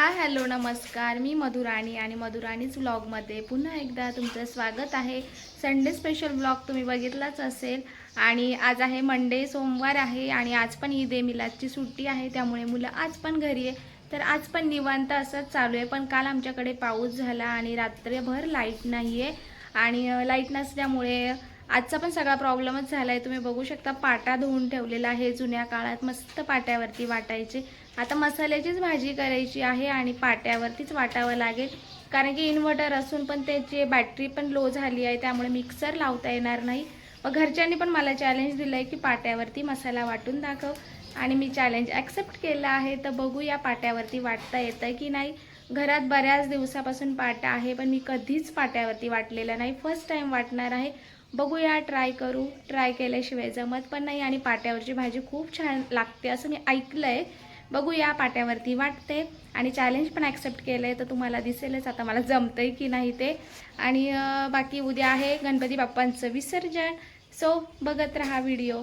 Hello नमस्कार. मी मधुराणी आणि मधुराणीच व्लॉगमध्ये पुन्हा एकदा तुमचं स्वागत आहे. संडे स्पेशल व्लॉग तुम्ही बघितलाच असेल. आणि आज आहे मंडे सोमवार आहे आणि आज पण ईद आहे मिलादची सुट्टी आहे त्यामुळे मुलं आज पण घरी आहे. तर आज पण निवांत असंच चालू आहे पण काल आमच्याकडे पाऊस झाला आणि रात्रभर लाइट नाही आहे आणि लाइट नसल्यामुळे आजचा पण सगळा प्रॉब्लेमच झाला आहे तुम्ही बघू शकता पाटा धुवून ठेवलेला आहे जुन्या काळात मस्त पाट्यावरती वाटायचे. आता मसाल्याचीच भाजी करायची आहे आणि पाट्यावरतीच वाटावं लागेल. कारण की इन्व्हर्टर असून पण त्याची बॅटरी पण लो झाली आहे त्यामुळे मिक्सर लावता येणार नाही. मग घरच्यांनी पण मला चॅलेंज दिलं आहे की पाट्यावरती मसाला वाटून दाखव. आणि मी चॅलेंज ॲक्सेप्ट केलं आहे तर बघूया पाट्यावरती वाटता येतं की नाही. घरात बऱ्याच दिवसापासून पाटा आहे पण मी कधीच पाट्यावरती वाटलेलं नाही. फर्स्ट टाईम वाटणार आहे. बघूया ट्राय करू. ट्राय केल्याशिवाय जमत पण नाही आणि पाट्यावरची भाजी खूप छान लागते असं मी ऐकलं आहे बघूया पाट्यावरती. वाटते. आणि चॅलेंज पण ॲक्सेप्ट केलं आहे तर तुम्हाला दिसेलच आता मला जमतं आहे की नाही ते. आणि बाकी उद्या आहे गणपती बाप्पांचं विसर्जन. सो बघत राहा व्हिडिओ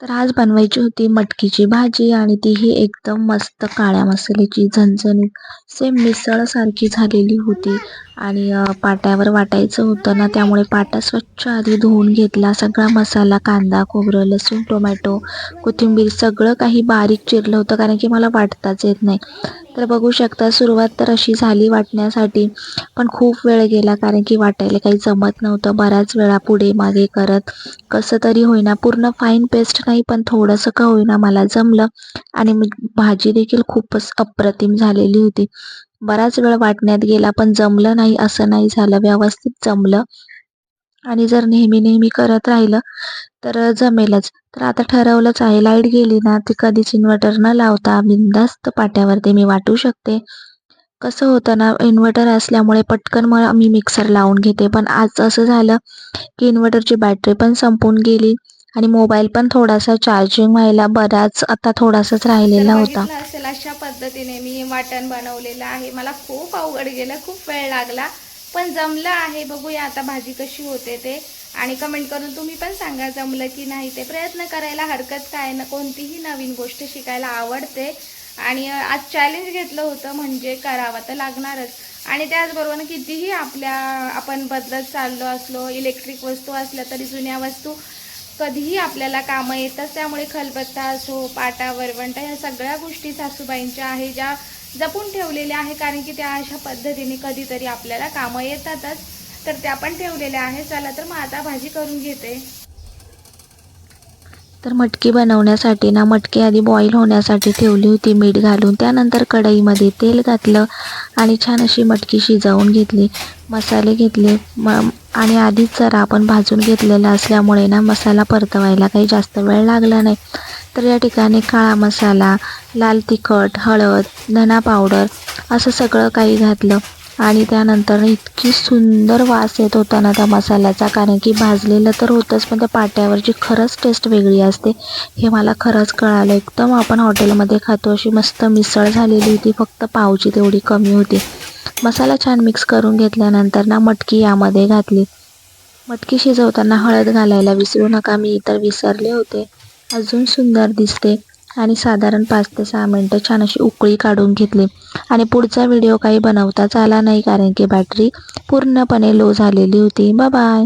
तर आज बनवायची होती मटकीची भाजी आणि तीही एकदम मस्त काळ्या मसाल्याची झणझणीत सेम मिसळसारखी झालेली होती. आणि पाट्यावर वाटायचं होतं ना त्यामुळे पाटा स्वच्छ आधी धुवून घेतला. सगळा मसाला कांदा खोबरं लसूण टोमॅटो कोथिंबीर सगळं काही बारीक चिरलं होतं कारण की मला वाटताच येत नाही. तर बघू शकता सुरुवात तर अशी झाली वाटण्यासाठी पण खूप वेळ गेला कारण की वाटायला काही जमत नव्हतं. बऱ्याच वेळा पुढे मागे करत कसं तरी होईना. पूर्ण फाईन पेस्ट नाही पण थोडंसं का होईना मला जमलं. आणि मी भाजी देखील खूपच अप्रतिम झालेली होती. बराच वेळ वाटण्यात गेला पण जमलं नाही असं नाही झालं. व्यवस्थित जमलं. आणि जर नेहमी नेहमी करत राहिलं तर जमेलच. तर आता ठरवलंच आहे. लाइट गेली ना ती कधीच इन्व्हर्टर न लावता बिंदास्त पाट्यावरती मी वाटू शकते. कसं होतं ना इन्व्हर्टर असल्यामुळे पटकन मग मी मिक्सर लावून घेते. पण आज असं झालं की इन्व्हर्टरची बॅटरी पण संपून गेली. आणि मोबाईल पण थोडासा चार्जिंग व्हायला बराच आता थोडासाच राहिलेला होता. असेल अशा पद्धतीने मी वाटण बनवलेलं आहे. मला खूप अवघड गेलं खूप वेळ लागला. पण जमलं आहे बघूया आता भाजी कशी होते ते. आणि कमेंट करून तुम्ही पण सांगा जमलं की नाही ते. प्रयत्न करायला हरकत काय ना कोणतीही नवीन गोष्ट शिकायला आवडते. आणि आज चॅलेंज घेतलं होतं म्हणजे करावं तर लागणारच. आणि त्याचबरोबर ना कितीही आपल्या आपण बदलत चाललो असलो इलेक्ट्रिक वस्तू असल्या तरी जुन्या वस्तू कधीही आपल्याला कामं येतात त्यामुळे खलबत्ता असो पाटा वरवंटा ह्या सगळ्या गोष्टी सासूबाईंच्या आहे ज्या जपून ठेवलेल्या आहे. कारण की त्या अशा पद्धतीने कधीतरी आपल्याला कामं येतातच. तर त्या पण ठेवलेल्या आहे चला तर मग आता भाजी करून घेते. तर मटकी बनवण्यासाठी ना मटकी आधी बॉईल होण्यासाठी ठेवली होती मीठ घालून. त्यानंतर कढईमध्ये तेल घातलं आणि छान अशी मटकी शिजवून घेतली. मसाले घेतले. म आणि आधीच जरा आपण भाजून घेतलेला असल्यामुळे ना मसाला परतवायला काही जास्त वेळ लागला नाही. तर या ठिकाणी काळा मसाला लाल तिखट हळद धना पावडर असं सगळं काही घातलं. आणि त्यानंतर इतकी सुंदर वास येत होता ना त्या मसाल्याचा कारण की भाजलेलं तर होतंच पण त्या पाट्यावरची खरंच टेस्ट वेगळी असते. हे मला खरंच कळालं. एकदम आपण हॉटेलमध्ये खातो अशी मस्त मिसळ झालेली होती फक्त पावची तेवढी कमी होती. मसाला छान मिक्स करून घेतल्यानंतर ना मटकी यामध्ये घातली. मटकी शिजवताना हळद घालायला विसरू नका मी इतर विसरले होते. अजून सुंदर दिसते. आणि साधारण पाच ते सहा मिनटं छान अशी उकळी काढून घेतली. आणि पुढचा व्हिडिओ काही बनवताच आला नाही कारण की बॅटरी पूर्णपणे लो झालेली होती. Bye bye